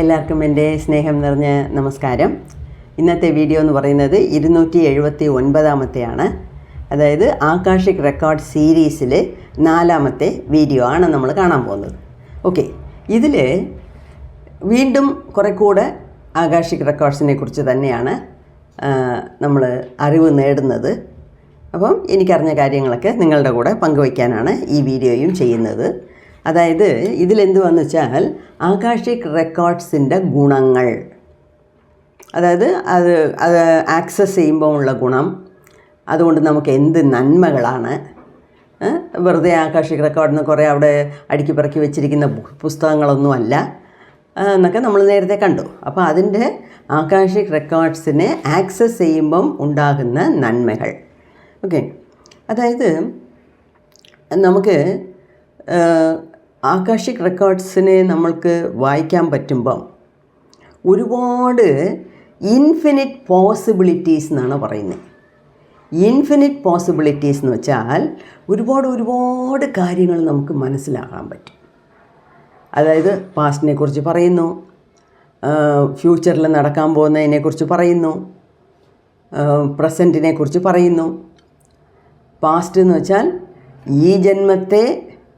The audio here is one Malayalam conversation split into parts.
എല്ലാവർക്കും എന്റെ സ്നേഹം നിറഞ്ഞ നമസ്കാരം. ഇന്നത്തെ വീഡിയോ എന്ന് പറയുന്നത് ഇരുന്നൂറ്റി എഴുപത്തി ഒൻപതാമത്തെയാണ് അതായത് ആകാശിക് റെക്കോർഡ് സീരീസിൽ നാലാമത്തെ വീഡിയോ ആണ് നമ്മൾ കാണാൻ പോകുന്നത്. ഓക്കെ ഇതിൽ വീണ്ടും കുറെ കൂടെ ആകാശിക് റെക്കോർഡ്സിനെ കുറിച്ച് തന്നെയാണ് നമ്മൾ അറിവ് നേടുന്നത്. അപ്പം എനിക്കറിഞ്ഞ കാര്യങ്ങളൊക്കെ നിങ്ങളുടെ കൂടെ പങ്കുവയ്ക്കാനാണ് ഈ വീഡിയോയും ചെയ്യുന്നത്. അതായത് ഇതിലെന്തുവാന്ന് വെച്ചാൽ ആകാശിക് റെക്കോർഡ്സിന്റെ ഗുണങ്ങൾ. അതായത് അത് അത് ആക്സസ് ചെയ്യുമ്പോൾ ഉള്ള ഗുണം. അതുകൊണ്ട് നമുക്ക് എന്ത് നന്മകളാണ്? വെറുതെ ആകാശിക് റെക്കോർഡിന് കുറേ അവിടെ അടുക്കി പറക്കി വെച്ചിരിക്കുന്ന പുസ്തകങ്ങളൊന്നുമല്ല എന്നൊക്കെ നമ്മൾ നേരത്തെ കണ്ടു. അപ്പോൾ അതിന്റെ ആകാശിക് റെക്കോർഡ്സിനെ ആക്സസ് ചെയ്യുമ്പം ഉണ്ടാകുന്ന നന്മകൾ. ഓക്കെ. അതായത് നമുക്ക് ആകാശിക് റെക്കോർഡ്സിനെ നമ്മൾക്ക് വായിക്കാൻ പറ്റുമ്പം ഒരുപാട് ഇൻഫിനിറ്റ് പോസിബിലിറ്റീസ് എന്നാണ് പറയുന്നത്. ഇൻഫിനിറ്റ് പോസിബിലിറ്റീസ് എന്ന് വെച്ചാൽ ഒരുപാട് ഒരുപാട് കാര്യങ്ങൾ നമുക്ക് മനസ്സിലാക്കാൻ പറ്റും. അതായത് പാസ്റ്റിനെ കുറിച്ച് പറയുന്നു ഫ്യൂച്ചറിൽ നടക്കാൻ പോകുന്നതിനെക്കുറിച്ച് പറയുന്നു പ്രസന്റിനെ കുറിച്ച് പറയുന്നു. പാസ്റ്റ് എന്ന് വെച്ചാൽ ഈ ജന്മത്തെ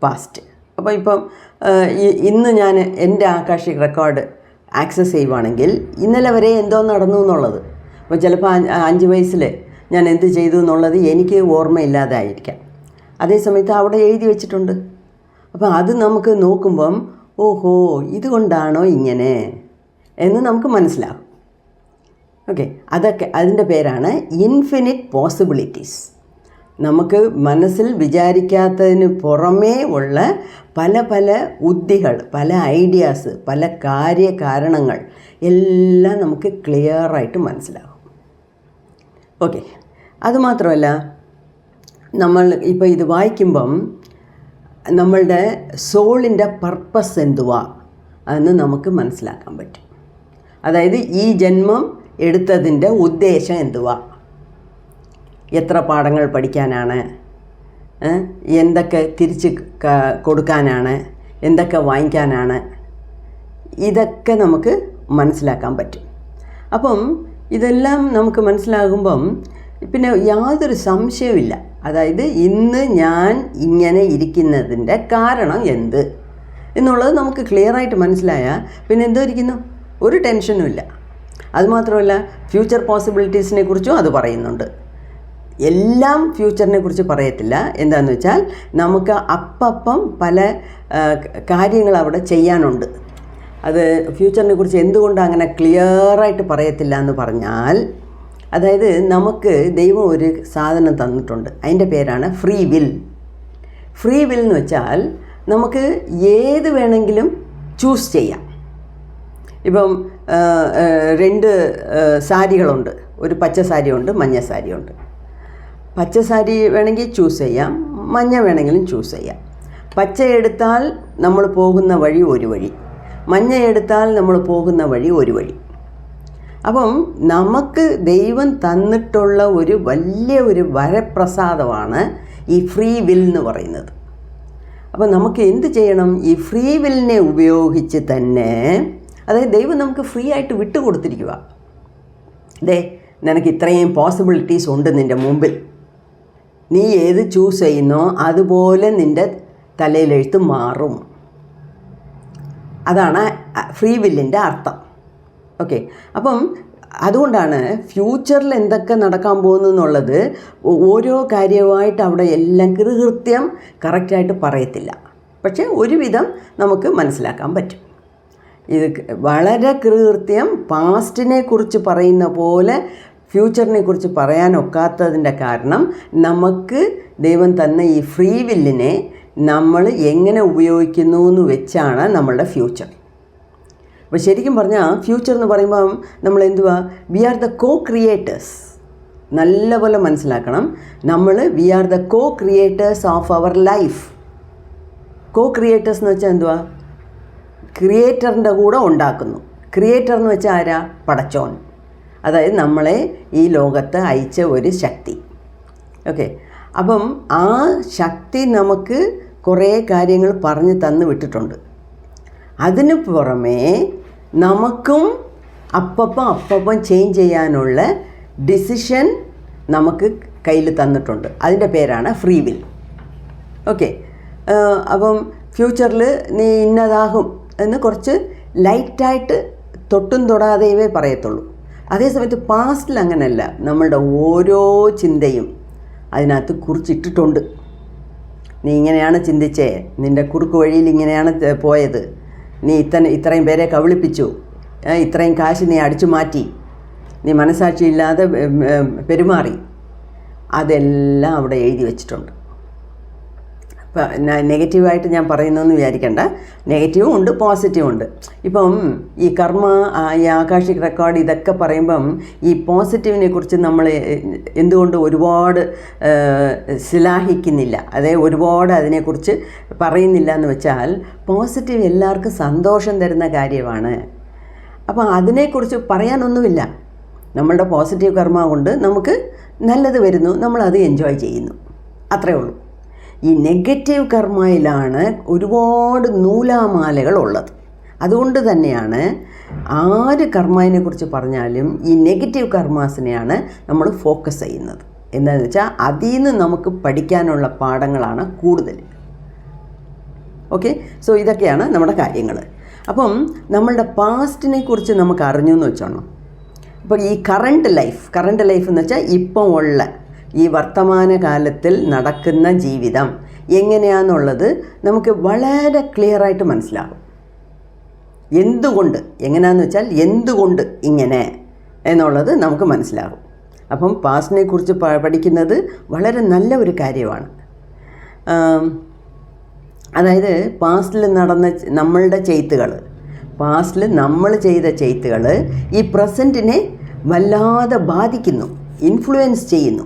പാസ്റ്റ്. അപ്പോൾ ഇപ്പം ഇന്ന് ഞാൻ എന്റെ ആകാശിക് റെക്കോർഡ് ആക്സസ് ചെയ്യുവാണെങ്കിൽ ഇന്നലെ വരെ എന്തോ നടന്നു എന്നുള്ളത്. അപ്പോൾ ചിലപ്പോൾ അഞ്ച് വയസ്സിൽ ഞാൻ എന്ത് ചെയ്തു എന്നുള്ളത് എനിക്ക് ഓർമ്മയില്ലാതായിരിക്കാം. അതേസമയത്ത് അവിടെ എഴുതി വെച്ചിട്ടുണ്ട്. അപ്പോൾ അത് നമുക്ക് നോക്കുമ്പം ഓഹോ ഇതുകൊണ്ടാണോ ഇങ്ങനെ എന്ന് നമുക്ക് മനസ്സിലാകും. ഓക്കെ അതൊക്കെ അതിന്റെ പേരാണ് ഇൻഫിനിറ്റ് പോസിബിലിറ്റീസ്. നമുക്ക് മനസ്സിൽ വിചാരിക്കാത്തതിന് പുറമേ ഉള്ള പല പല ഉദ്ധികൾ പല ഐഡിയാസ് പല കാര്യകാരണങ്ങൾ എല്ലാം നമുക്ക് ക്ലിയറായിട്ട് മനസ്സിലാകും. ഓക്കെ അതുമാത്രമല്ല നമ്മൾ ഇപ്പോൾ ഇത് വായിക്കുമ്പം നമ്മളുടെ സോളിന്റെ പർപ്പസ് എന്തുവാ എന്ന് നമുക്ക് മനസ്സിലാക്കാൻ പറ്റും. അതായത് ഈ ജന്മം എടുത്തതിന്റെ ഉദ്ദേശം എന്തുവാ? എത്ര പാഠങ്ങൾ പഠിക്കാനാണ്? എന്തൊക്കെ തിരിച്ച് കൊടുക്കാനാണ്? എന്തൊക്കെ വാങ്ങിക്കാനാണ്? ഇതൊക്കെ നമുക്ക് മനസ്സിലാക്കാൻ പറ്റും. അപ്പം ഇതെല്ലാം നമുക്ക് മനസ്സിലാകുമ്പം പിന്നെ യാതൊരു സംശയവുമില്ല. അതായത് ഇന്ന് ഞാൻ ഇങ്ങനെ ഇരിക്കുന്നതിന്റെ കാരണം എന്ത്? എന്നുള്ളത് നമുക്ക് ക്ലിയറായിട്ട് മനസ്സിലായാൽ പിന്നെ എന്തോ ഇരിക്കുന്നു? ഒരു ടെൻഷനും ഇല്ല. അതുമാത്രമല്ല ഫ്യൂച്ചർ പോസിബിലിറ്റീസിനെ കുറിച്ചും അത് പറയുന്നുണ്ട്. എല്ലാം ഫ്യൂച്ചറിനെ കുറിച്ച് പറയത്തില്ല. എന്താണെന്ന് വെച്ചാൽ നമുക്ക് അപ്പം പല കാര്യങ്ങൾ അവിടെ ചെയ്യാനുണ്ട്. അത് ഫ്യൂച്ചറിനെ കുറിച്ച് എന്തുകൊണ്ട് അങ്ങനെ ക്ലിയറായിട്ട് പറയത്തില്ല എന്ന് പറഞ്ഞാൽ അതായത് നമുക്ക് ദൈവം ഒരു സാധനം തന്നിട്ടുണ്ട്. അതിന്റെ പേരാണ് ഫ്രീ വിൽ ഫ്രീ വിൽ എന്ന് വെച്ചാൽ നമുക്ക് ഏത് വേണമെങ്കിലും ചൂസ് ചെയ്യാം. ഇപ്പം രണ്ട് സാരികളുണ്ട്. ഒരു പച്ച സാരിയുണ്ട് മഞ്ഞ സാരിയുണ്ട്. പച്ച സാരി വേണമെങ്കിൽ ചൂസ് ചെയ്യാം മഞ്ഞ വേണമെങ്കിലും ചൂസ് ചെയ്യാം. പച്ച എടുത്താൽ നമ്മൾ പോകുന്ന വഴി ഒരു വഴി മഞ്ഞ എടുത്താൽ നമ്മൾ പോകുന്ന വഴി ഒരു വഴി. അപ്പം നമുക്ക് ദൈവം തന്നിട്ടുള്ള ഒരു വലിയ ഒരു വരപ്രസാദമാണ് ഈ ഫ്രീ വിൽ എന്ന് പറയുന്നത്. അപ്പോൾ നമുക്ക് എന്ത് ചെയ്യണം? ഈ ഫ്രീ വില്ലിനെ ഉപയോഗിച്ച് തന്നെ അതായത് ദൈവം നമുക്ക് ഫ്രീ ആയിട്ട് വിട്ടുകൊടുത്തിരിക്കുക ദേ നിനക്ക് ഇത്രയും പോസിബിലിറ്റീസ് ഉണ്ട് നിന്റെ മുമ്പിൽ. നീ ഏത് ചൂസ് ചെയ്യുന്നോ അതുപോലെ നിന്റെ തലയിലെഴുത്ത് മാറും. അതാണ് ഫ്രീ വില്ലിന്റെ അർത്ഥം. ഓക്കെ അപ്പം അതുകൊണ്ടാണ് ഫ്യൂച്ചറിൽ എന്തൊക്കെ നടക്കാൻ പോകുന്നു എന്നുള്ളത് ഓരോ കാര്യമായിട്ട് അവിടെ എല്ലാം കൃത്യം കറക്റ്റായിട്ട് പറയത്തില്ല. പക്ഷേ ഒരുവിധം നമുക്ക് മനസ്സിലാക്കാൻ പറ്റും. ഇത് വളരെ കൃത്യം പാസ്റ്റിനെ കുറിച്ച് പറയുന്ന പോലെ ഫ്യൂച്ചറിനെ കുറിച്ച് പറയാനൊക്കാത്തതിന്റെ കാരണം നമുക്ക് ദൈവം തന്ന ഈ ഫ്രീ വില്ലിനെ നമ്മൾ എങ്ങനെ ഉപയോഗിക്കുന്നു എന്ന് വെച്ചാണ് നമ്മളുടെ ഫ്യൂച്ചർ. അപ്പോൾ ശരിക്കും പറഞ്ഞാൽ ഫ്യൂച്ചർ എന്ന് പറയുമ്പം നമ്മൾ എന്തുവാ? We are the co creators നല്ലപോലെ മനസ്സിലാക്കണം. നമ്മൾ we are the co creators of our life. Co creators എന്ന് വെച്ചാൽ എന്തുവാ? ക്രിയേറ്ററിന്റെ കൂടെ ഉണ്ടാക്കുന്നു. ക്രിയേറ്റർ എന്ന് വെച്ചാൽ ആരാ? പടച്ചോൻ. അതായത് നമ്മളെ ഈ ലോകത്ത് അയച്ച ഒരു ശക്തി. ഓക്കെ അപ്പം ആ ശക്തി നമുക്ക് കുറേ കാര്യങ്ങൾ പറഞ്ഞു തന്നു വിട്ടിട്ടുണ്ട്. അതിന് പുറമേ നമുക്കും അപ്പപ്പം അപ്പപ്പം ചേഞ്ച് ചെയ്യാനുള്ള ഡിസിഷൻ നമുക്ക് കയ്യിൽ തന്നിട്ടുണ്ട്. അതിന്റെ പേരാണ് ഫ്രീ വിൽ ഓക്കെ അപ്പം ഫ്യൂച്ചറിൽ നീ ഇന്നതാകും എന്ന് കുറച്ച് ലൈറ്റായിട്ട് തൊട്ടും തൊടാതെയേ പറയത്തുള്ളൂ. അതേസമയത്ത് പാസ്റ്റിൽ അങ്ങനെയല്ല നമ്മളുടെ ഓരോ ചിന്തയും അതിനകത്ത് കുറിച്ചിട്ടിട്ടുണ്ട്. നീ ഇങ്ങനെയാണ് ചിന്തിച്ചേ? നിന്റെ കുറുക്ക് വഴിയിൽ ഇങ്ങനെയാണ് പോയത്. നീ ഇത്ത ഇത്രയും പേരെ കവിളിപ്പിച്ചു ഇത്രയും കാശ് നീ അടിച്ചു മാറ്റി. നീ മനസാക്ഷിയില്ലാതെ പെരുമാറി. അതെല്ലാം അവിടെ എഴുതി വെച്ചിട്ടുണ്ട്. നെഗറ്റീവായിട്ട് ഞാൻ പറയുന്നതെന്ന് വിചാരിക്കേണ്ട. നെഗറ്റീവും ഉണ്ട് പോസിറ്റീവും ഉണ്ട്. ഇപ്പം ഈ കർമ്മ ഈ ആകാശിക് റെക്കോർഡ് ഇതൊക്കെ പറയുമ്പം ഈ പോസിറ്റീവിനെ കുറിച്ച് നമ്മൾ എന്തുകൊണ്ട് ഒരുപാട് ശിലാഹിക്കുന്നില്ല. അതായത് അതെ ഒരുപാട് അതിനെക്കുറിച്ച് പറയുന്നില്ല എന്ന് വെച്ചാൽ പോസിറ്റീവ് എല്ലാവർക്കും സന്തോഷം തരുന്ന കാര്യമാണ്. അപ്പോൾ അതിനെക്കുറിച്ച് പറയാനൊന്നുമില്ല. നമ്മളുടെ പോസിറ്റീവ് കർമ്മ കൊണ്ട് നമുക്ക് നല്ലത് വരുന്നു നമ്മളത് എൻജോയ് ചെയ്യുന്നു. അത്രേ ഉള്ളൂ. ഈ നെഗറ്റീവ് കർമ്മയിലാണ് ഒരുപാട് നൂലാമാലകൾ ഉള്ളത് അതുകൊണ്ട് തന്നെയാണ് ആര് കർമ്മയിനെ കുറിച്ച് പറഞ്ഞാലും ഈ നെഗറ്റീവ് കർമാസിനെയാണ് നമ്മൾ ഫോക്കസ് ചെയ്യുന്നത്. എന്താണെന്ന് വെച്ചാൽ അതിൽ നിന്ന് നമുക്ക് പഠിക്കാനുള്ള പാഠങ്ങളാണ് കൂടുതൽ. ഓക്കെ സോ ഇതൊക്കെയാണ് നമ്മുടെ കാര്യങ്ങൾ. അപ്പം നമ്മളുടെ പാസ്റ്റിനെ കുറിച്ച് നമുക്ക് അറിഞ്ഞു എന്ന് വെച്ചോണം. അപ്പോൾ ഈ കറണ്ട് ലൈഫ് കറണ്ട് ലൈഫ് എന്ന് വെച്ചാൽ ഇപ്പം ഉള്ള ഈ വർത്തമാനകാലത്തിൽ നടക്കുന്ന ജീവിതം എങ്ങനെയാണെന്നുള്ളത് നമുക്ക് വളരെ ക്ലിയറായിട്ട് മനസ്സിലാകും. എന്തുകൊണ്ട് എങ്ങനെയാണെന്ന് വെച്ചാൽ എന്തുകൊണ്ട് ഇങ്ങനെ എന്നുള്ളത് നമുക്ക് മനസ്സിലാകും. അപ്പം പാസ്റ്റിനെ കുറിച്ച് പഠിക്കുന്നത് വളരെ നല്ല ഒരു കാര്യമാണ്. അതായത് പാസ്റ്റിൽ നടന്ന നമ്മളുടെ ചെയ്ത്തുകൾ പാസ്റ്റിൽ നമ്മൾ ചെയ്ത ചെയ്ത്തുകൾ ഈ പ്രസന്റിനെ വല്ലാതെ ബാധിക്കുന്നു ഇൻഫ്ലുവൻസ് ചെയ്യുന്നു.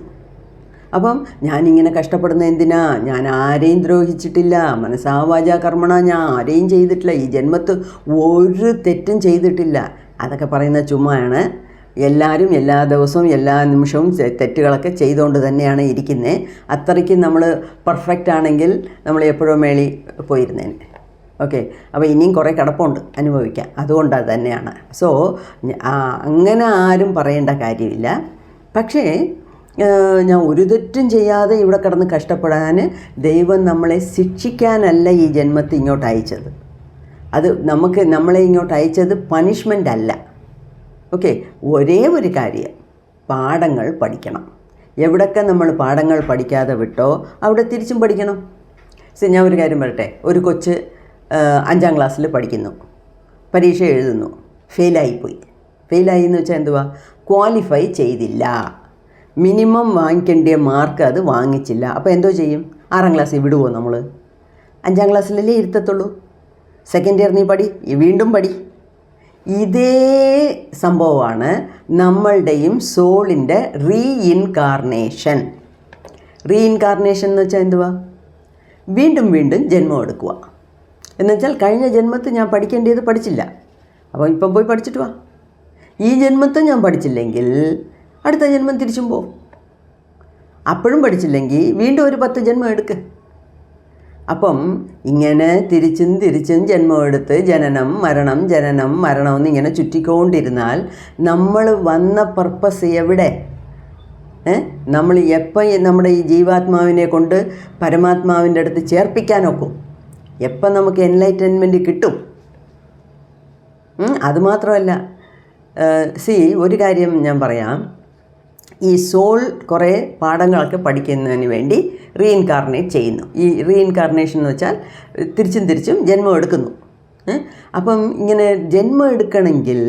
അപ്പം ഞാനിങ്ങനെ കഷ്ടപ്പെടുന്ന എന്തിനാ? ഞാൻ ആരെയും ദ്രോഹിച്ചിട്ടില്ല. മനസ്സാവാച കർമ്മണ. ഞാൻ ആരെയും ചെയ്തിട്ടില്ല. ഈ ജന്മത്ത് ഒരു തെറ്റും ചെയ്തിട്ടില്ല. അതൊക്കെ പറയുന്ന ചുമ്മാണ് എല്ലാവരും എല്ലാ ദിവസവും എല്ലാ നിമിഷവും തെറ്റുകളൊക്കെ ചെയ്തുകൊണ്ട് തന്നെയാണ് ഇരിക്കുന്നത് അത്രയ്ക്ക് നമ്മൾ പെർഫെക്റ്റ് ആണെങ്കിൽ നമ്മൾ എപ്പോഴും മേളി പോയിരുന്നേനെ. ഓക്കെ അപ്പോൾ ഇനിയും കുറേ കിടപ്പുണ്ട് അനുഭവിക്കാം. അതുകൊണ്ട് അത് തന്നെയാണ് സോ അങ്ങനെ ആരും പറയേണ്ട കാര്യമില്ല. പക്ഷേ ഞാൻ ഒരു തെറ്റും ചെയ്യാതെ ഇവിടെ കിടന്ന് കഷ്ടപ്പെടാൻ ദൈവം നമ്മളെ ശിക്ഷിക്കാനല്ല ഈ ജന്മത്തിൽ ഇങ്ങോട്ട് അയച്ചത്. അത് നമുക്ക് നമ്മളെ ഇങ്ങോട്ട് അയച്ചത് പണിഷ്മെന്റ് അല്ല. ഓക്കെ ഒരേ ഒരു കാര്യം. പാഠങ്ങൾ പഠിക്കണം. എവിടൊക്കെ നമ്മൾ പാഠങ്ങൾ പഠിക്കാതെ വിട്ടോ അവിടെ തിരിച്ചും പഠിക്കണം. സി ഞാൻ ഒരു കാര്യം പറയട്ടെ. ഒരു കൊച്ച് അഞ്ചാം ക്ലാസ്സിൽ പഠിക്കുന്നു. പരീക്ഷ എഴുതുന്നു. ഫെയിലായിപ്പോയി ഫെയിലായി എന്ന് വെച്ചാൽ എന്തുവാ? ക്വാളിഫൈ ചെയ്തില്ല. മിനിമം വാങ്ങിക്കേണ്ട മാർക്ക് അത് വാങ്ങിച്ചില്ല. അപ്പോൾ എന്തോ ചെയ്യും? ആറാം ക്ലാസ്സിൽ വിടുവോ നമ്മൾ അഞ്ചാം ക്ലാസ്സിലല്ലേ ഇരുത്തത്തുള്ളൂ? സെക്കൻഡ് ഇയർ നീ പഠി വീണ്ടും പഠി. ഇതേ സംഭവമാണ് നമ്മളുടെയും സോളിന്റെ റീ ഇൻകാർണേഷൻ റീ ഇൻകാർണേഷൻ എന്ന് വെച്ചാൽ എന്തുവാ? വീണ്ടും വീണ്ടും ജന്മം എടുക്കുക. എന്നുവെച്ചാൽ കഴിഞ്ഞ ജന്മത്തിൽ ഞാൻ പഠിക്കേണ്ടത് പഠിച്ചില്ല. അപ്പോൾ ഇപ്പം പോയി പഠിച്ചിട്ട് വാ. ഈ ജന്മത്തെ ഞാൻ പഠിച്ചില്ലെങ്കിൽ അടുത്ത ജന്മം തിരിച്ചും പോവും. അപ്പോഴും പഠിച്ചില്ലെങ്കിൽ വീണ്ടും ഒരു പത്ത് ജന്മം എടുക്ക്. അപ്പം ഇങ്ങനെ തിരിച്ചും തിരിച്ചും ജന്മം എടുത്ത് ജനനം മരണം ജനനം മരണം എന്നിങ്ങനെ ചുറ്റിക്കൊണ്ടിരുന്നാൽ നമ്മൾ വന്ന പർപ്പസ് എവിടെ? നമ്മൾ എപ്പം നമ്മുടെ ഈ ജീവാത്മാവിനെ കൊണ്ട് പരമാത്മാവിന്റെ അടുത്ത് ചേർപ്പിക്കാനൊക്കും എപ്പം നമുക്ക് എൻലൈറ്റൻമെന്റ് കിട്ടും? അതുമാത്രമല്ല സി ഒരു കാര്യം ഞാൻ പറയാം. ഈ സോൾ കുറേ പാഠങ്ങളൊക്കെ പഠിക്കുന്നതിന് വേണ്ടി റീഇൻകാർണേറ്റ് ചെയ്യുന്നു. ഈ റീഇൻകാർണേഷൻ എന്ന് വെച്ചാൽ തിരിച്ചും തിരിച്ചും ജന്മം എടുക്കുന്നു? അപ്പം ഇങ്ങനെ ജന്മം എടുക്കണമെങ്കിൽ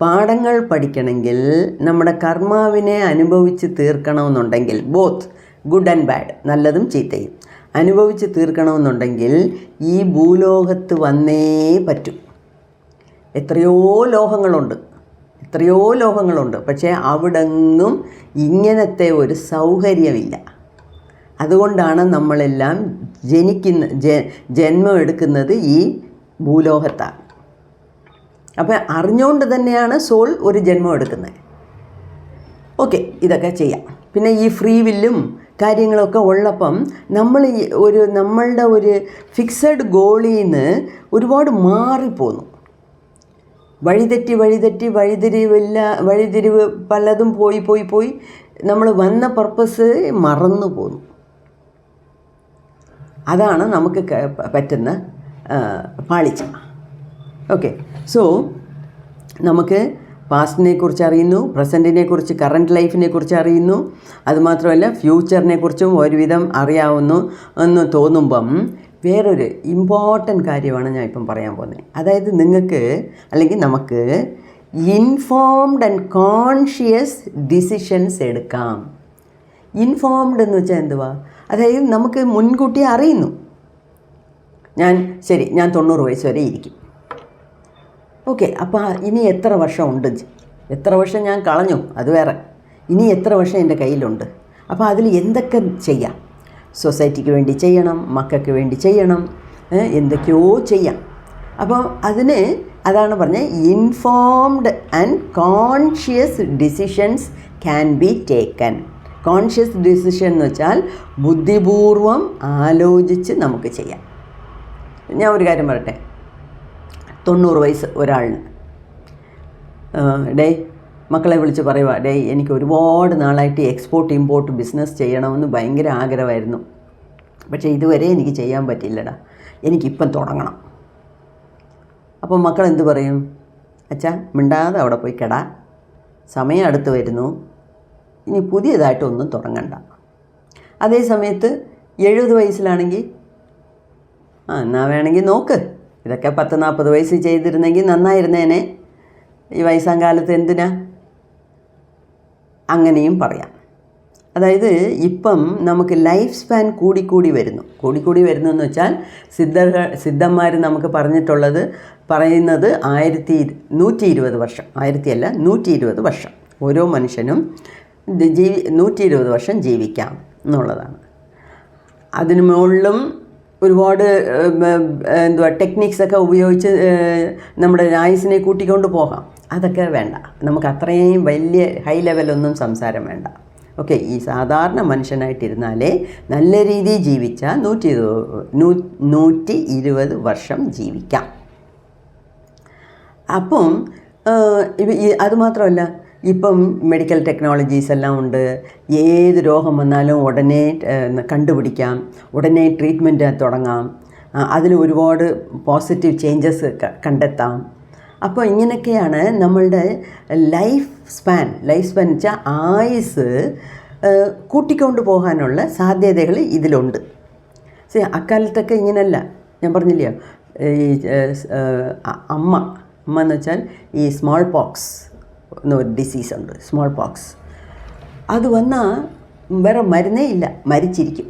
പാഠങ്ങൾ പഠിക്കണമെങ്കിൽ നമ്മുടെ കർമാവിനെ അനുഭവിച്ച് തീർക്കണമെന്നുണ്ടെങ്കിൽ ബോത്ത് ഗുഡ് ആൻഡ് ബാഡ് നല്ലതും ചീത്തയും അനുഭവിച്ച് തീർക്കണമെന്നുണ്ടെങ്കിൽ ഈ ഭൂലോകത്ത് വന്നേ പറ്റൂ. എത്രയോ ലോഹങ്ങളുണ്ട്. എത്രയോ ലോകങ്ങളുണ്ട്. പക്ഷേ അവിടെങ്ങും ഇങ്ങനത്തെ ഒരു സൗകര്യമില്ല. അതുകൊണ്ടാണ് നമ്മളെല്ലാം ജനിക്കുന്ന ജ ജന്മം എടുക്കുന്നത് ഈ ഭൂലോകത്താണ് അപ്പം അറിഞ്ഞുകൊണ്ട് തന്നെയാണ് സോൾ ഒരു ജന്മം എടുക്കുന്നത്. ഓക്കെ ഇതൊക്കെ ചെയ്യാം. പിന്നെ ഈ ഫ്രീ വില്ലും കാര്യങ്ങളൊക്കെ ഉള്ളപ്പം നമ്മൾ ഒരു നമ്മളുടെ ഒരു ഫിക്സഡ് ഗോളിൽ നിന്ന് ഒരുപാട് മാറിപ്പോന്നു. വഴിതെറ്റി വഴിതെറ്റി വഴിതിരിവില്ല വഴിതിരിവ് പലതും പോയി പോയി പോയി നമ്മൾ വന്ന പർപ്പസ് മറന്നു പോന്നു. അതാണ് നമുക്ക് പറ്റുന്ന പാളിച്ച. ഓക്കെ സോ നമുക്ക് പാസ്റ്റിനെ കുറിച്ച് അറിയുന്നു പ്രസന്റിനെ കുറിച്ച് കറണ്ട് ലൈഫിനെ കുറിച്ച് അറിയുന്നു. അതുമാത്രമല്ല ഫ്യൂച്ചറിനെ കുറിച്ചും ഒരുവിധം അറിയാവുന്നു എന്ന് തോന്നുമ്പം വേറൊരു ഇമ്പോർട്ടന്റ് കാര്യമാണ് ഞാൻ ഇപ്പം പറയാൻ പോകുന്നത്. അതായത് നിങ്ങൾക്ക് അല്ലെങ്കിൽ നമുക്ക് ഇൻഫോംഡ് ആൻഡ് കോൺഷ്യസ് ഡിസിഷൻസ് എടുക്കാം. ഇൻഫോംഡ് എന്ന് വെച്ചാൽ എന്തുവാ? അതായത് നമുക്ക് മുൻകൂട്ടി അറിയുന്നു. ഞാൻ ശരി ഞാൻ തൊണ്ണൂറ് വയസ്സ് വരെ ഇരിക്കും. ഓക്കെ അപ്പോൾ ഇനി എത്ര വർഷം ഉണ്ട്? എത്ര വർഷം ഞാൻ കളഞ്ഞു? അത് വേറെ. ഇനി എത്ര വർഷം എന്റെ കയ്യിലുണ്ട്? അപ്പോൾ അതിൽ എന്തൊക്കെ ചെയ്യാം? സൊസൈറ്റിക്ക് വേണ്ടി ചെയ്യണം മക്കൾക്ക് വേണ്ടി ചെയ്യണം എന്തൊക്കെയോ ചെയ്യാം. അപ്പോൾ അതിന് അതാണ് പറഞ്ഞത് informed and conscious decisions can be taken conscious decision എന്ന് വെച്ചാൽ ബുദ്ധിപൂർവം ആലോചിച്ച് നമുക്ക് ചെയ്യാം. ഞാൻ ഒരു കാര്യം പറയട്ടെ? തൊണ്ണൂറ് വയസ്സ് ഒരാളിന്. ഡേ മക്കളെ വിളിച്ച് പറയുക ഡേ എനിക്ക് ഒരുപാട് നാളായിട്ട് എക്സ്പോർട്ട് ഇമ്പോർട്ട് ബിസിനസ് ചെയ്യണമെന്ന് ഭയങ്കര ആഗ്രഹമായിരുന്നു. പക്ഷേ ഇതുവരെ എനിക്ക് ചെയ്യാൻ പറ്റില്ലടാ. എനിക്കിപ്പം തുടങ്ങണം. അപ്പോൾ മക്കൾ എന്ത് പറയും? അച്ഛാ മിണ്ടാതെ അവിടെ പോയി കെടാ. സമയം അടുത്ത് വരുന്നു. ഇനി പുതിയതായിട്ടൊന്നും തുടങ്ങണ്ട. അതേ സമയത്ത് എഴുപത് വയസ്സിലാണെങ്കിൽ ആ എന്നാൽ വേണമെങ്കിൽ നോക്ക്. ഇതൊക്കെ പത്ത് നാൽപ്പത് വയസ്സ് ചെയ്തിരുന്നെങ്കിൽ നന്നായിരുന്നേനെ. ഈ വയസ്സാം കാലത്ത് എന്തിനാ? അങ്ങനെയും പറയാം. അതായത് ഇപ്പം നമുക്ക് ലൈഫ് സ്പാൻ കൂടിക്കൂടി വരുന്നു. കൂടിക്കൂടി വരുന്നു എന്ന് വെച്ചാൽ സിദ്ധർ സിദ്ധന്മാർ നമുക്ക് പറഞ്ഞിട്ടുള്ളത് പറയുന്നത് ആയിരത്തി നൂറ്റി ഇരുപത് വർഷം. ആയിരത്തിയല്ല നൂറ്റി ഇരുപത് വർഷം. ഓരോ മനുഷ്യനും ജീവി നൂറ്റി ഇരുപത് വർഷം ജീവിക്കാം എന്നുള്ളതാണ്. അതിനു മുകളിലും ഒരുപാട് എന്തുവാ ടെക്നിക്സൊക്കെ ഉപയോഗിച്ച് നമ്മുടെ ആയുസിനെ കൂട്ടിക്കൊണ്ട് പോകാം. അതൊക്കെ വേണ്ട. നമുക്ക് അത്രയും വലിയ ഹൈ ലെവലൊന്നും സംസാരം വേണ്ട. ഓക്കെ ഈ സാധാരണ മനുഷ്യനായിട്ടിരുന്നാലേ നല്ല രീതിയിൽ ജീവിച്ചാൽ നൂറ്റി നൂറ്റി ഇരുപത് വർഷം ജീവിക്കാം. അപ്പം അതുമാത്രമല്ല ഇപ്പം മെഡിക്കൽ ടെക്നോളജീസ് എല്ലാം ഉണ്ട്. ഏത് രോഗം വന്നാലും ഉടനെ കണ്ടുപിടിക്കാം. ഉടനെ ട്രീറ്റ്മെന്റ് തുടങ്ങാം. അതിൽ ഒരുപാട് പോസിറ്റീവ് ചേഞ്ചസ് കണ്ടെത്താം. അപ്പോൾ ഇങ്ങനെയൊക്കെയാണ് നമ്മളുടെ ലൈഫ് സ്പാൻ. ലൈഫ് സ്പാൻ വെച്ചാൽ ആയുസ് കൂട്ടിക്കൊണ്ട് പോകാനുള്ള സാധ്യതകൾ ഇതിലുണ്ട്. സി അക്കാലത്തൊക്കെ ഇങ്ങനെയല്ല. ഞാൻ പറഞ്ഞില്ലയോ ഈ അമ്മ. അമ്മ എന്ന് വെച്ചാൽ ഈ സ്മോൾ പോക്സ് എന്നൊരു ഡിസീസ് ഉണ്ട്. Smallpox. അത് വന്നാൽ വേറെ മരുന്നേ ഇല്ല. മരിച്ചിരിക്കും.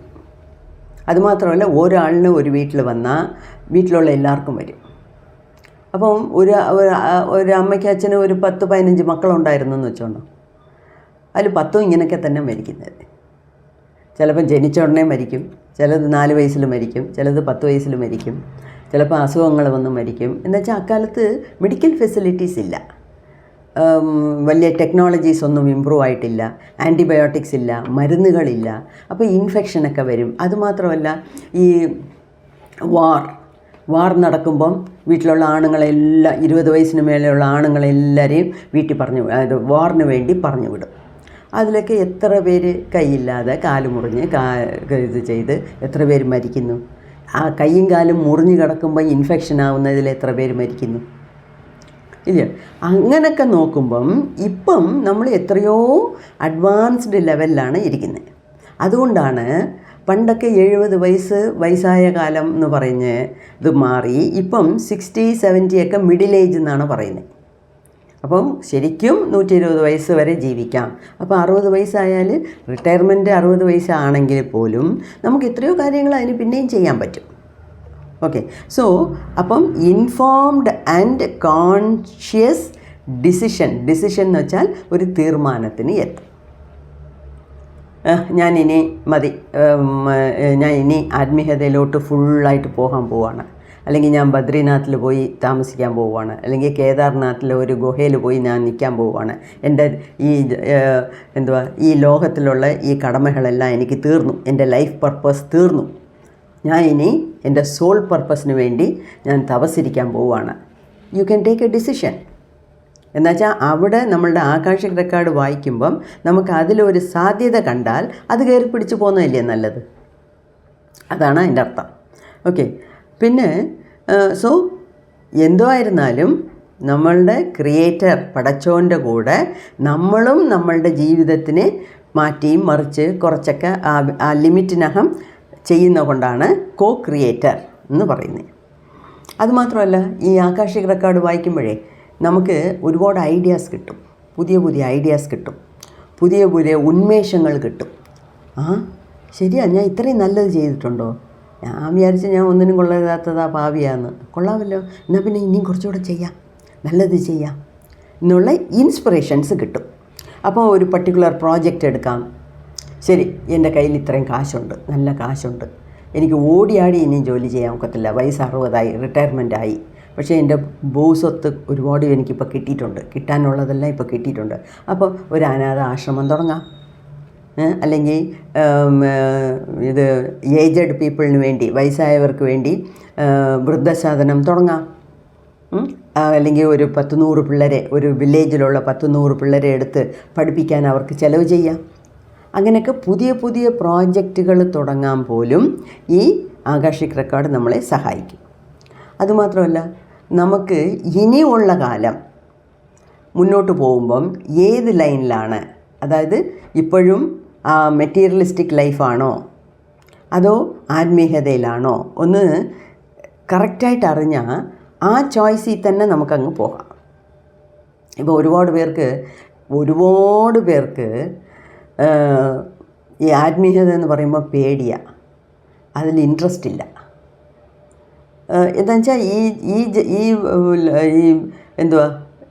അതുമാത്രമല്ല ഒരാളിന് ഒരു വീട്ടിൽ വന്നാൽ വീട്ടിലുള്ള എല്ലാവർക്കും വരും. അപ്പം ഒരു ഒരു അമ്മയ്ക്ക് അച്ഛന് ഒരു പത്ത് പതിനഞ്ച് മക്കളുണ്ടായിരുന്നു എന്ന് വെച്ചോണ്ടോ? അതിൽ പത്തും ഇങ്ങനെയൊക്കെ തന്നെ മരിക്കുന്നത്. ചിലപ്പം ജനിച്ച ഉടനെ മരിക്കും ചിലത് നാല് വയസ്സിൽ മരിക്കും ചിലത് പത്ത് വയസ്സിൽ മരിക്കും ചിലപ്പോൾ അസുഖങ്ങൾ വന്ന് മരിക്കും. എന്നുവെച്ചാൽ അക്കാലത്ത് മെഡിക്കൽ ഫെസിലിറ്റീസ് ഇല്ല. വലിയ ടെക്നോളജീസ് ഒന്നും ഇമ്പ്രൂവ് ആയിട്ടില്ല ആന്റിബയോട്ടിക്സ് ഇല്ല മരുന്നുകളില്ല. അപ്പോൾ ഇൻഫെക്ഷനൊക്കെ വരും. അതുമാത്രമല്ല ഈ വാർ വാർ നടക്കുമ്പം വീട്ടിലുള്ള ആണുങ്ങളെല്ലാം ഇരുപത് വയസ്സിന് മേലെയുള്ള ആണുങ്ങളെല്ലാവരെയും വീട്ടിൽ പറഞ്ഞു അത് വാറിന് വേണ്ടി പറഞ്ഞു വിടും. അതിലൊക്കെ എത്ര പേര് കൈയില്ലാതെ കാൽ മുറിഞ്ഞ് കാ ഇത് ചെയ്ത് എത്ര പേര് മരിക്കുന്നു? ആ കൈയും കാലും മുറിഞ്ഞ് കിടക്കുമ്പോൾ ഇൻഫെക്ഷൻ ആവുന്നതിൽ എത്ര പേര് മരിക്കുന്നു? ഇല്ല? അങ്ങനെയൊക്കെ നോക്കുമ്പം ഇപ്പം നമ്മൾ എത്രയോ അഡ്വാൻസ്ഡ് ലെവലിലാണ് ഇരിക്കുന്നത് അതുകൊണ്ടാണ് പണ്ടൊക്കെ എഴുപത് വയസ്സ് വയസ്സായ കാലം എന്ന് പറഞ്ഞ് ഇത് മാറി. ഇപ്പം സിക്സ്റ്റി സെവന്റി ഒക്കെ മിഡിൽ ഏജ് എന്നാണ് പറയുന്നത്. അപ്പം ശരിക്കും നൂറ്റി ഇരുപത് വയസ്സ് വരെ ജീവിക്കാം. അപ്പോൾ അറുപത് വയസ്സായാൽ റിട്ടയർമെന്റ് അറുപത് വയസ്സാണെങ്കിൽ പോലും നമുക്ക് എത്രയോ കാര്യങ്ങൾ അതിന് പിന്നെയും ചെയ്യാൻ പറ്റും. ഓക്കെ സോ അപ്പം informed and conscious decision decision എന്ന് വെച്ചാൽ ഒരു തീർമാനത്തിന് എത്തും. ഞാൻ ഇനി മതി. ഞാൻ ഇനി ആത്മീയതയിലോട്ട് ഫുള്ളായിട്ട് പോകാൻ പോവാണ്. അല്ലെങ്കിൽ ഞാൻ ബദ്രീനാഥിൽ പോയി താമസിക്കാൻ പോവുകയാണ് അല്ലെങ്കിൽ കേദാർനാഥിലെ ഒരു ഗുഹയിൽ പോയി ഞാൻ നിൽക്കാൻ പോവുകയാണ് എന്റെ ഈ എന്തുവാ ഈ ലോകത്തിലുള്ള ഈ കടമകളെല്ലാം എനിക്ക് തീർന്നു. എന്റെ ലൈഫ് പർപ്പസ് തീർന്നു. ഞാൻ ഇനി എന്റെ സോൾ പർപ്പസിന് വേണ്ടി ഞാൻ തപസ്സിരിക്കാൻ പോവുകയാണ് you can take a decision എന്നുവെച്ചാൽ അവിടെ നമ്മളുടെ ആകാശിക് റെക്കോർഡ് വായിക്കുമ്പം നമുക്ക് അതിലൊരു സാധ്യത കണ്ടാൽ അത് കയറി പിടിച്ചു പോകുന്നതല്ലേ നല്ലത്? അതാണ് അതിന്റെ അർത്ഥം. ഓക്കെ പിന്നെ സോ എന്തോ ആയിരുന്നാലും നമ്മളുടെ ക്രിയേറ്റർ പടച്ചോന്റെ കൂടെ നമ്മളും നമ്മളുടെ ജീവിതത്തിനെ മാറ്റിയും മറിച്ച് കുറച്ചൊക്കെ ആ ആ ലിമിറ്റിനകം ചെയ്യുന്ന കൊണ്ടാണ് കോ ക്രിയേറ്റർ എന്ന് പറയുന്നത്. അതുമാത്രമല്ല ഈ ആകാശിക റെക്കോർഡ് വായിക്കുമ്പോഴേ നമുക്ക് ഒരുപാട് ഐഡിയാസ് കിട്ടും. പുതിയ പുതിയ ഐഡിയാസ് കിട്ടും. പുതിയ പുതിയ ഉന്മേഷങ്ങൾ കിട്ടും. ആ ശരിയാ ഞാൻ ഇത്രയും നല്ലത് ചെയ്തിട്ടുണ്ടോ? ഞാൻ വിചാരിച്ച് ഞാൻ ഒന്നിനും കൊള്ളരുതാത്തതാ ഭാവിയാന്ന്. കൊള്ളാമല്ലോ. എന്നാൽ പിന്നെ ഇനിയും കുറച്ചുകൂടെ ചെയ്യാം. നല്ലത് ചെയ്യാം. എന്നുള്ള ഇൻസ്പിറേഷൻസ് കിട്ടും. അപ്പോൾ ഒരു പർട്ടിക്കുലർ പ്രോജക്റ്റ് എടുക്കാം. ശരി എന്റെ കയ്യിൽ ഇത്രയും കാശുണ്ട്. നല്ല കാശുണ്ട്. എനിക്ക് ഓടിയാടി ഇനിയും ജോലി ചെയ്യാൻ ഒക്കത്തില്ല. വയസ്സ് അറുപതായി റിട്ടയർമെന്റ് ആയി. പക്ഷേ എന്റെ ഭൂസ്വത്ത് ഒരുപാട് എനിക്കിപ്പോൾ കിട്ടിയിട്ടുണ്ട്. കിട്ടാനുള്ളതെല്ലാം ഇപ്പോൾ കിട്ടിയിട്ടുണ്ട്. അപ്പോൾ ഒരു അനാഥ ആശ്രമം തുടങ്ങാം. അല്ലെങ്കിൽ ഇത് ഏജഡ് പീപ്പിളിന് വേണ്ടി വയസ്സായവർക്ക് വേണ്ടി വൃദ്ധസാധനം തുടങ്ങാം. അല്ലെങ്കിൽ ഒരു പത്ത് നൂറ് പിള്ളേരെ ഒരു വില്ലേജിലുള്ള പത്ത് നൂറ് പിള്ളേരെ എടുത്ത് പഠിപ്പിക്കാൻ അവർക്ക് ചിലവ് ചെയ്യാം. അങ്ങനെയൊക്കെ പുതിയ പുതിയ പ്രോജക്റ്റുകൾ തുടങ്ങാൻ പോലും ഈ ആകാശിക് റെക്കോർഡ് നമ്മളെ സഹായിക്കും. അതുമാത്രമല്ല നമുക്ക് ഇനിയുള്ള കാലം മുന്നോട്ട് പോകുമ്പം ഏത് ലൈനിലാണ്? അതായത് ഇപ്പോഴും മെറ്റീരിയലിസ്റ്റിക് ലൈഫാണോ? അതോ ആത്മീയതയിലാണോ? ഒന്ന് കറക്റ്റായിട്ട് അറിഞ്ഞാൽ ആ ചോയ്സിൽ തന്നെ നമുക്കങ്ങ് പോകാം. ഇപ്പോൾ ഒരുപാട് പേർക്ക് ഒരുപാട് പേർക്ക് ഈ ആത്മീയത എന്ന് പറയുമ്പോൾ പേടിയാണ് അതിൽ ഇൻട്രസ്റ്റ് ഇല്ല. എന്താ വെച്ചാൽ ഈ ഈ ഈ എന്തുവാ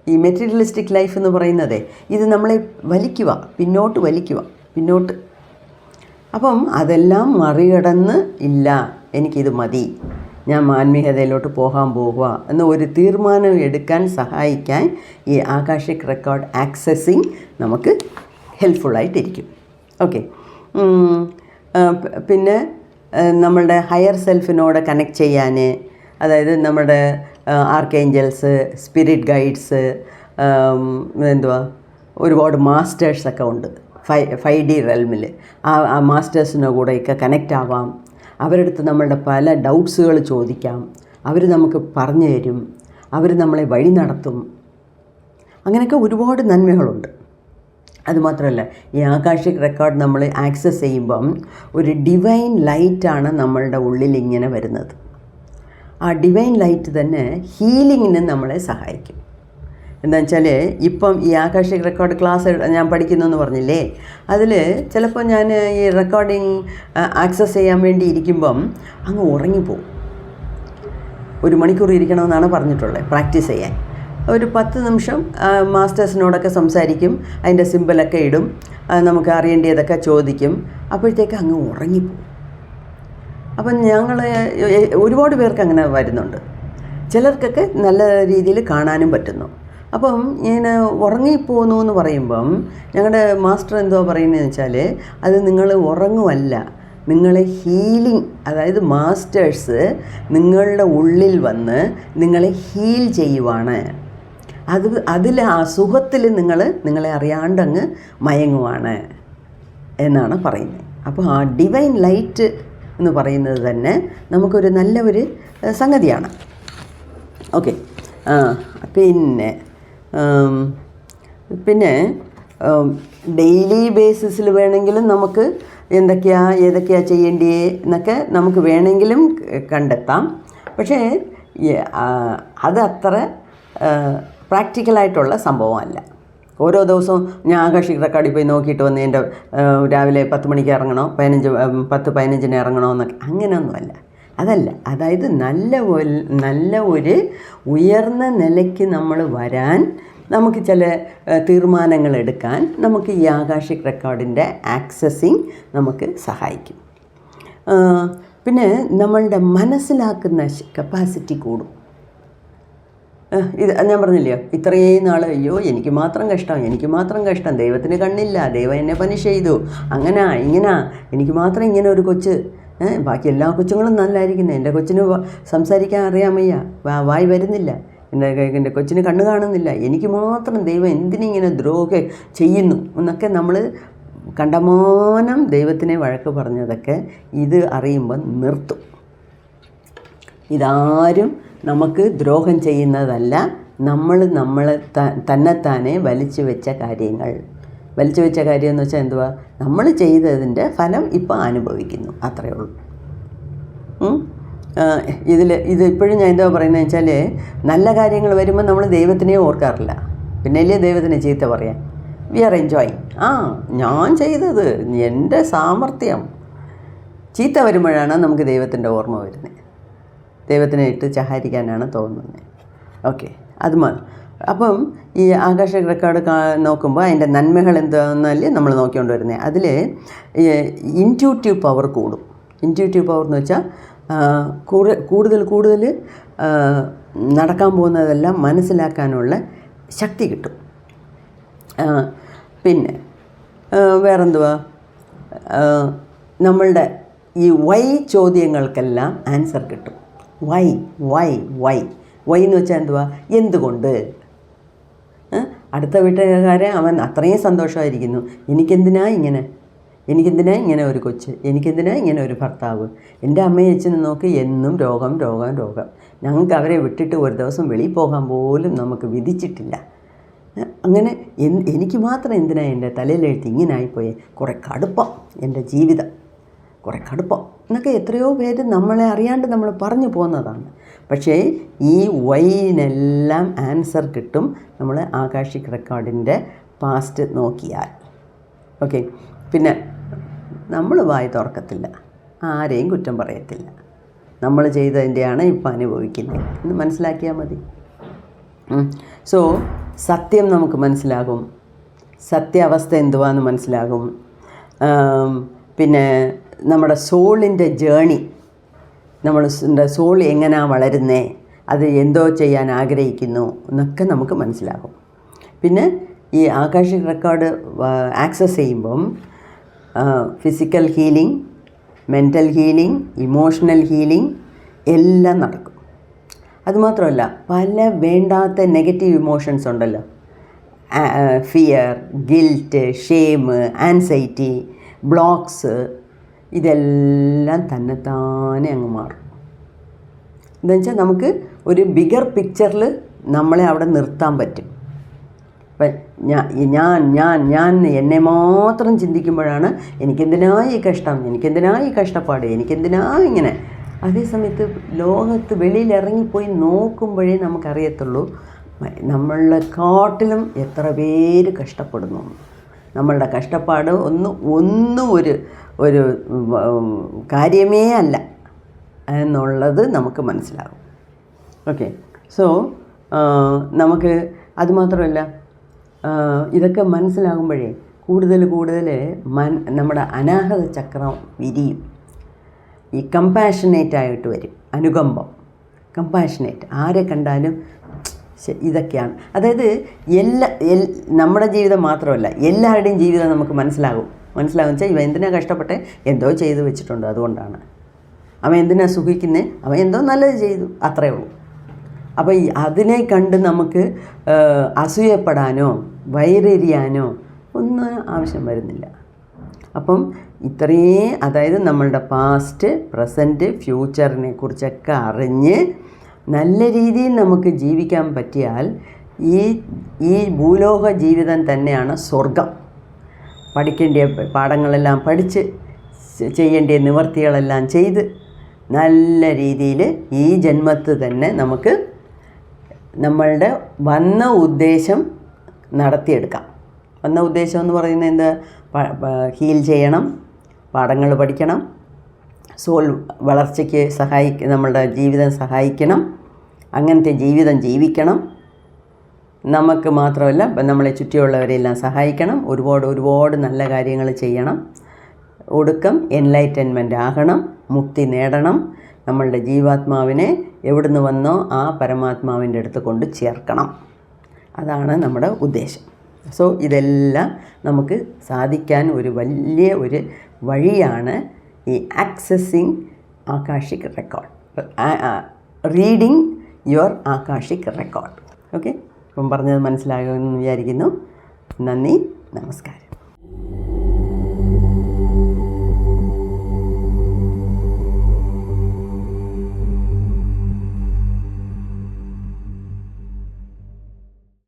ഈ മെറ്റീരിയലിസ്റ്റിക് ലൈഫ് എന്ന് പറയുന്നതേ ഇത് നമ്മളെ വലിക്കുക പിന്നോട്ട് വലിക്കുക പിന്നോട്ട്. അപ്പം അതെല്ലാം മറികടന്ന് ഇല്ല എനിക്കിത് മതി ഞാൻ ആത്മീയതയിലോട്ട് പോകാൻ പോകുക എന്ന ഒരു തീരുമാനം എടുക്കാൻ സഹായിക്കാൻ ഈ ആകാശിക് റെക്കോർഡ് ആക്സസിങ് നമുക്ക് ഹെൽപ്ഫുള്ളായിട്ടിരിക്കും ഓക്കെ. പിന്നെ നമ്മളുടെ ഹയർ സെൽഫിനോട് കണക്ട് ചെയ്യാൻ അതായത് നമ്മുടെ ആർക്കേഞ്ചൽസ് സ്പിരിറ്റ് ഗൈഡ്സ് എന്തുവാ ഒരുപാട് മാസ്റ്റേഴ്സൊക്കെ ഉണ്ട്. ഫൈ ഫൈവ് ഡി റെൽമിൽ ആ ആ മാസ്റ്റേഴ്സിന്റെ കൂടെയൊക്കെ കണക്റ്റ് ആവാം. അവരുടെ അടുത്ത് നമ്മളുടെ പല ഡൗട്ട്സുകൾ ചോദിക്കാം. അവർ നമുക്ക് പറഞ്ഞു തരും. അവർ നമ്മളെ വഴി നടത്തും. അങ്ങനെയൊക്കെ ഒരുപാട് നന്മകളുണ്ട്. അതുമാത്രമല്ല ഈ ആകാശിക് റെക്കോർഡ് നമ്മൾ ആക്സസ് ചെയ്യുമ്പം ഒരു ഡിവൈൻ ലൈറ്റാണ് നമ്മളുടെ ഉള്ളിൽ ഇങ്ങനെ വരുന്നത്. ആ ഡിവൈൻ ലൈറ്റ് തന്നെ ഹീലിങ്ങിന് നമ്മളെ സഹായിക്കും. എന്താ വെച്ചാൽ ഇപ്പം ഈ ആകാശിക് റെക്കോർഡ് ക്ലാസ് ഞാൻ പഠിക്കുന്നു എന്ന് പറഞ്ഞില്ലേ? അതിൽ ചിലപ്പോൾ ഞാൻ ഈ റെക്കോർഡിങ് ആക്സസ് ചെയ്യാൻ വേണ്ടി ഇരിക്കുമ്പം അങ്ങ് ഉറങ്ങിപ്പോവും. ഒരു മണിക്കൂർ ഇരിക്കണമെന്നാണ് പറഞ്ഞിട്ടുള്ളത് പ്രാക്ടീസ് ചെയ്യാൻ. ഒരു പത്ത് നിമിഷം മാസ്റ്റേഴ്സിനോടൊക്കെ സംസാരിക്കും അതിന്റെ സിമ്പിളൊക്കെ ഇടും നമുക്ക് അറിയേണ്ടതൊക്കെ ചോദിക്കും അപ്പോഴത്തേക്ക് അങ്ങ് ഉറങ്ങിപ്പോവും. അപ്പം ഞങ്ങൾ ഒരുപാട് പേർക്ക് അങ്ങനെ വരുന്നുണ്ട്. ചിലർക്കൊക്കെ നല്ല രീതിയിൽ കാണാനും പറ്റുന്നു. അപ്പം ഇങ്ങനെ ഉറങ്ങിപ്പോകുന്നു എന്ന് പറയുമ്പം ഞങ്ങളുടെ മാസ്റ്റർ എന്തോ പറയുന്നതെന്ന് വെച്ചാൽ അത് നിങ്ങൾ ഉറങ്ങുമല്ല നിങ്ങളെ ഹീലിംഗ് അതായത് മാസ്റ്റേഴ്സ് നിങ്ങളുടെ ഉള്ളിൽ വന്ന് നിങ്ങളെ ഹീൽ ചെയ്യുവാണ്. അത് അതിൽ ആ സുഖത്തിൽ നിങ്ങൾ നിങ്ങളെ അറിയാണ്ടങ്ങ് മയങ്ങുവാണ് എന്നാണ് പറയുന്നത്. അപ്പോൾ ആ ഡിവൈൻ ലൈറ്റ് എന്ന് പറയുന്നത് തന്നെ നമുക്കൊരു നല്ല ഒരു സംഗതിയാണ്. ഓക്കെ. പിന്നെ പിന്നെ ഡെയിലി ബേസിസിൽ വേണമെങ്കിലും നമുക്ക് എന്തൊക്കെയാ ഏതൊക്കെയാ ചെയ്യേണ്ടേ എന്നൊക്കെ നമുക്ക് വേണമെങ്കിലും കണ്ടെത്താം. പക്ഷേ അത് അത്ര പ്രാക്ടിക്കലായിട്ടുള്ള സംഭവമല്ല. ഓരോ ദിവസവും ഞാൻ ആകാശി റെക്കോർഡിൽ പോയി നോക്കിയിട്ട് വന്ന് എന്റെ രാവിലെ പത്ത് മണിക്ക് ഇറങ്ങണോ പതിനഞ്ച് പത്ത് പതിനഞ്ചിന് ഇറങ്ങണോ എന്നൊക്കെ. അങ്ങനെയൊന്നുമല്ല അതല്ല. അതായത് നല്ല നല്ല ഒരു ഉയർന്ന നിലയ്ക്ക് നമ്മൾ വരാൻ നമുക്ക് ചില തീരുമാനങ്ങൾ എടുക്കാൻ നമുക്ക് ഈ ആകാശിക് റെക്കോർഡിന്റെ ആക്സസിങ് നമുക്ക് സഹായിക്കും. പിന്നെ നമ്മളുടെ മനസ്സിലാക്കുന്ന കപ്പാസിറ്റി കൂടും. ഇത് ഞാൻ പറഞ്ഞില്ലയോ ഇത്രയും നാൾ അയ്യോ എനിക്ക് മാത്രം കഷ്ടം എനിക്ക് മാത്രം കഷ്ടം ദൈവത്തിന് കണ്ണില്ല ദൈവം എന്നെ പനിഷ് ചെയ്തു അങ്ങനെ ഇങ്ങനെ എനിക്ക് മാത്രം ഇങ്ങനെ ഒരു കൊച്ച് ബാക്കി എല്ലാ കൊച്ചുങ്ങളും നല്ലതായിരിക്കുന്നത് എന്റെ കൊച്ചിന് സംസാരിക്കാൻ അറിയാമയ്യ വായി വരുന്നില്ല എന്റെ എന്റെ കൊച്ചിന് കണ്ണ് കാണുന്നില്ല എനിക്ക് മാത്രം ദൈവം എന്തിനിങ്ങനെ ദ്രോഹ ചെയ്യുന്നു എന്നൊക്കെ നമ്മൾ കണ്ടമാനം ദൈവത്തിനെ വഴക്ക് പറഞ്ഞതൊക്കെ ഇത് അറിയുമ്പോൾ നിർത്തും. ഇതാരും നമുക്ക് ദ്രോഹം ചെയ്യുന്നതല്ല നമ്മൾ നമ്മൾ തന്നെത്താനെ വലിച്ചു വെച്ച കാര്യങ്ങൾ. വലിച്ചു വെച്ച കാര്യം എന്ന് വെച്ചാൽ എന്തുവാ? നമ്മൾ ചെയ്തതിന്റെ ഫലം ഇപ്പോൾ അനുഭവിക്കുന്നു. അത്രയേ ഉള്ളൂ. ഇതിൽ ഇത് ഇപ്പോഴും ഞാൻ എന്താ പറയുന്നത് വെച്ചാൽ നല്ല കാര്യങ്ങൾ വരുമ്പോൾ നമ്മൾ ദൈവത്തിനെ ഓർക്കാറില്ല. പിന്നെ അല്ലേ ദൈവത്തിനെ ചീത്ത പറയാൻ? വി ആർ എൻജോയ് ആ ഞാൻ ചെയ്തത് എന്റെ സാമർഥ്യം. ചീത്ത വരുമ്പോഴാണ് നമുക്ക് ദൈവത്തിന്റെ ഓർമ്മ വരുന്നത്. ദൈവത്തിനെ ഇട്ട് ചഹരിക്കാനാണ് തോന്നുന്നത്. ഓക്കെ അത് മതി അപ്പം ഈ ആകാശ റെക്കോർഡ് നോക്കുമ്പോൾ അതിന്റെ നന്മകൾ എന്താണെന്നല്ലേ നമ്മൾ നോക്കിക്കൊണ്ട് വരുന്നത് അതിൽ ഇന്റ്യൂട്ടീവ് പവർ കൂടും. ഇന്റ്യൂട്ടീവ് പവർ എന്ന് വെച്ചാൽ കൂടുതൽ കൂടുതൽ നടക്കാൻ പോകുന്നതെല്ലാം മനസ്സിലാക്കാനുള്ള ശക്തി കിട്ടും. പിന്നെ വേറെന്തുവാ? നമ്മളുടെ ഈ വൈ ചോദ്യങ്ങൾക്കെല്ലാം ആൻസർ കിട്ടും. Why why why. വൈ എന്ന് വെച്ചാൽ എന്തുവാ? എന്തുകൊണ്ട്? അടുത്ത വീട്ടുകാരെ അവൻ അത്രയും സന്തോഷമായിരിക്കുന്നു. എനിക്കെന്തിനാ ഇങ്ങനെ? എനിക്കെന്തിനാ ഇങ്ങനെ ഒരു കൊച്ച്? എനിക്കെന്തിനാ ഇങ്ങനെ ഒരു ഭർത്താവ്? എന്റെ അമ്മയെ അച്ഛനെ നോക്കി. എന്നും രോഗം രോഗം രോഗം. ഞങ്ങൾക്ക് അവരെ വിട്ടിട്ട് ഒരു ദിവസം വെളിയിൽ പോകാൻ പോലും നമുക്ക് വിധിച്ചിട്ടില്ല. അങ്ങനെ എനിക്ക് മാത്രം എന്തിനാ എന്റെ തലയിലെഴുത്ത് ഇങ്ങനെ ആയിപ്പോയി? കുറേ കടുപ്പം എന്റെ ജീവിതം. കുറേ കടുപ്പം. എന്നൊക്കെ എത്രയോ പേര് നമ്മളെ അറിയാണ്ട് നമ്മൾ പറഞ്ഞു പോകുന്നതാണ്. പക്ഷേ ഈ വൈനെല്ലാം ആൻസർ കിട്ടും നമ്മൾ ആകാശിക് റെക്കോർഡിന്റെ പാസ്റ്റ് നോക്കിയാൽ. ഓക്കെ പിന്നെ നമ്മൾ വായി തുറക്കത്തില്ല. ആരെയും കുറ്റം പറയത്തില്ല. നമ്മൾ ചെയ്തതിന്റെയാണ് ഇപ്പം അനുഭവിക്കുന്നത്. എന്ന് മനസ്സിലാക്കിയാൽ മതി. സോ സത്യം നമുക്ക് മനസ്സിലാകും. സത്യാവസ്ഥ എന്തുവാന്ന് മനസ്സിലാകും. പിന്നെ നമ്മുടെ സോളിന്റെ ജേണി നമ്മുടെ സോൾ എങ്ങനെയാണ് വളരുന്നത് അത് എന്തോ ചെയ്യാൻ ആഗ്രഹിക്കുന്നു എന്നൊക്കെ നമുക്ക് മനസ്സിലാകും. പിന്നെ ഈ ആകാശിക് റെക്കോർഡ് ആക്സസ് ചെയ്യുമ്പം physical healing mental healing emotional healing എല്ലാം നടക്കും. അതുമാത്രമല്ല പല വേണ്ടാത്ത നെഗറ്റീവ് ഇമോഷൻസ് ഉണ്ടല്ലോ. Fear guilt shame anxiety blocks ഇതെല്ലാം തന്നെത്താനെ അങ്ങ് മാറും. എന്താണെന്ന് വെച്ചാൽ നമുക്ക് ഒരു ബിഗർ പിക്ചറിൽ നമ്മളെ അവിടെ നിർത്താൻ പറ്റും. ഞാൻ ഞാൻ ഞാൻ ഞാൻ എന്നെ മാത്രം ചിന്തിക്കുമ്പോഴാണ് എനിക്കെന്തിനാ ഈ കഷ്ടം എനിക്കെന്തിനാ ഈ കഷ്ടപ്പാട് എനിക്കെന്തിനാ ഇങ്ങനെ. അതേസമയത്ത് ലോകത്ത് വെളിയിൽ ഇറങ്ങിപ്പോയി നോക്കുമ്പോഴേ നമുക്കറിയത്തുള്ളൂ നമ്മളെ കാട്ടിലും എത്ര പേര് കഷ്ടപ്പെടുന്നു. നമ്മളുടെ കഷ്ടപ്പാട് ഒന്നും ഒന്നും ഒരു ഒരു കാര്യമേ അല്ല എന്നുള്ളത് നമുക്ക് മനസ്സിലാകും. ഓക്കെ. സോ നമുക്ക് അതുമാത്രമല്ല ഇതൊക്കെ മനസ്സിലാകുമ്പോഴേ കൂടുതൽ കൂടുതൽ മൻ നമ്മുടെ അനാഹത ചക്രം വിരിയും. ഈ കമ്പാഷനേറ്റ് ആയിട്ട് വരും. അനുകമ്പം. കമ്പാഷനേറ്റ് ആരെ കണ്ടാലും ഇതൊക്കെയാണ്. അതായത് എല്ലാ നമ്മുടെ ജീവിതം മാത്രമല്ല എല്ലാവരുടെയും ജീവിതം നമുക്ക് മനസ്സിലാകും. മനസ്സിലാകും വെച്ചാൽ ഇവ എന്തിനാ കഷ്ടപ്പെട്ടെ എന്തോ ചെയ്തു വെച്ചിട്ടുണ്ട് അതുകൊണ്ടാണ്. അവൻ എന്തിനാ സുഖിക്കുന്നത് അവൻ എന്തോ നല്ലത് ചെയ്തു അത്രയേ ഉള്ളൂ. അപ്പോൾ ഈ അതിനെ കണ്ട് നമുക്ക് അസൂയപ്പെടാനോ വയറെരിയാനോ ഒന്നും ആവശ്യം വരുന്നില്ല. അപ്പം ഇത്രയും അതായത് നമ്മളുടെ പാസ്റ്റ് പ്രസന്റ് ഫ്യൂച്ചറിനെ കുറിച്ചൊക്കെ അറിഞ്ഞ് നല്ല രീതിയിൽ നമുക്ക് ജീവിക്കാൻ പറ്റിയാൽ ഈ ഈ ഭൂലോക ജീവിതം തന്നെയാണ് സ്വർഗം പഠിക്കേണ്ട പാഠങ്ങളെല്ലാം പഠിച്ച് ചെയ്യേണ്ട നിവർത്തികളെല്ലാം ചെയ്ത് നല്ല രീതിയിൽ ഈ ജന്മത്ത് തന്നെ നമുക്ക് നമ്മളുടെ വന്ന ഉദ്ദേശം നടത്തിയെടുക്കാം. വന്ന ഉദ്ദേശം എന്ന് പറയുന്നത് എന്ത്? ഹീൽ ചെയ്യണം പാഠങ്ങൾ പഠിക്കണം സോൾ വളർച്ചയ്ക്ക് സഹായി നമ്മളുടെ ജീവിതം സഹായിക്കണം. അങ്ങനത്തെ ജീവിതം ജീവിക്കണം. നമുക്ക് മാത്രമല്ല നമ്മളെ ചുറ്റിയുള്ളവരെല്ലാം സഹായിക്കണം. ഒരുപാട് ഒരുപാട് നല്ല കാര്യങ്ങൾ ചെയ്യണം. ഒടുക്കം എൻലൈറ്റൻമെന്റ് ആകണം. മുക്തി നേടണം. നമ്മളുടെ ജീവാത്മാവിനെ എവിടുന്ന് വന്നോ ആ പരമാത്മാവിന്റെ അടുത്ത് കൊണ്ട് ചേർക്കണം. അതാണ് നമ്മുടെ ഉദ്ദേശം. സോ ഇതെല്ലാം നമുക്ക് സാധിക്കാൻ ഒരു വലിയ ഒരു വഴിയാണ് ഈ accessing akashic record reading your akashic record. Okay അപ്പം പറഞ്ഞത് മനസ്സിലാകുമെന്ന് വിചാരിക്കുന്നു. നന്ദി. നമസ്കാരം.